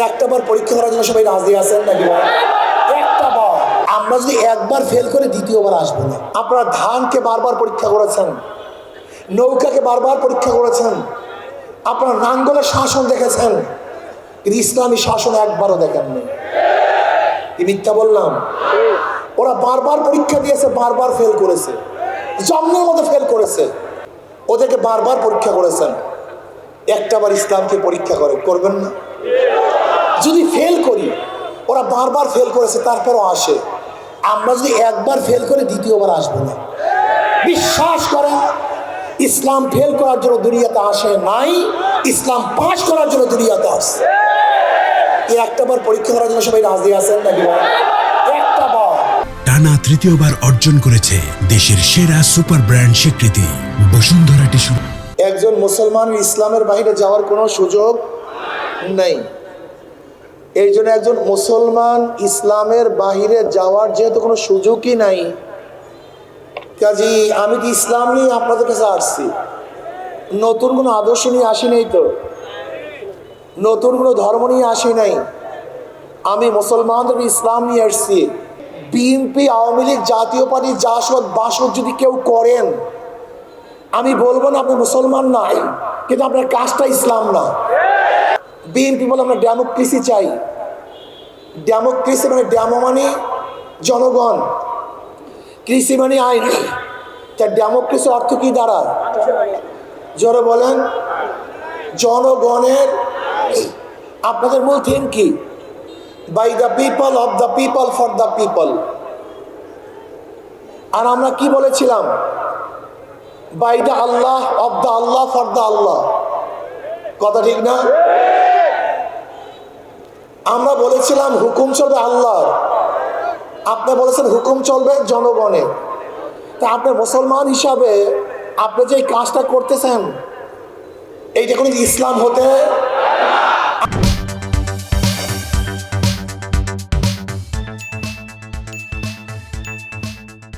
একটা বার পরীক্ষা করার জন্য সবাই রাজি আছেন নাকি? একটা বার। আমরা যদি একবার ফেল করে দ্বিতীয়বার আসব না। আপনারা ধানকে বারবার পরীক্ষা করেছেন, নৌকাকে বারবার পরীক্ষা করেছেন, আপনারা নাঙ্গলের শাসন দেখেছেন, কিন্তু ইসলামী শাসন একবারও দেখেননি। মিথ্যা বললাম? ওরা বারবার পরীক্ষা দিয়েছে, বারবার ফেল করেছে। জন্মের মতো ফেল করেছে। ওদেরকে বারবার পরীক্ষা করেছেন। একটাবার ইসলামকে পরীক্ষা করে করবেন না? যদি ফেল করি ওরা বারবার ফেল করেছে তারপরও আসে। আমরা যদি একবার ফেল করে দ্বিতীয়বার আসব না। বিশ্বাস করেন ইসলাম ফেল করার জন্য দুনিয়াতে আসে নাই ইসলাম পাশ করার জন্য দুনিয়াতে আসে এই একটাবার পরীক্ষা করার জন্য সবাই রাজি আছেন নাকি বলেন? একটা বার টানা তৃতীয়বার অর্জন করেছে দেশের সেরা সুপার ব্র্যান্ড স্বীকৃতি বসুন্ধরা টিস্যু। একজন মুসলমান ইসলামের বাইরে যাওয়ার কোনো সুযোগ নেই। এই জন্য একজন মুসলমান ইসলামের বাহিরে যাওয়ার যেহেতু কোনো সুযোগই নাই কাজী আমি কি ইসলাম নিয়ে আপনাদের কাছে আসছি? নতুন কোনো আদর্শ নিয়ে আসি নাই তো? নতুন কোনো ধর্ম নিয়ে আসি নাই? আমি মুসলমানদের ইসলাম নিয়ে আসছি। বিএনপি, আওয়ামী লীগ, জাতীয় পার্টি, জাসদ, বাসদ যদি কেউ করেন, আমি বলব না আপনি মুসলমান নাই কিন্তু আপনার কাজটা ইসলাম না। বিএনপি বলে আমরা ডেমোক্রেসি চাই। ডেমোক্রেসি মানে ডেমো মানে জনগণ। কৃষি মানে আইন। তা ডেমোক্রেসি অর্থ কী দ্বারা জোরে বলেন। জনগণের আপনাদের মূল থিম কি? By the people of the people for the people আর আমরা কি বলেছিলাম? By the Allah of the Allah for the Allah কথা ঠিক না? আমরা বলেছিলাম হুকুম চলবে আল্লাহ আপনি বলেছেন হুকুম চলবে জনগণের। তা আপনি মুসলমান হিসাবে আপনি যে কাজটা করতেছেন, এইটা কোনো ইসলাম হতে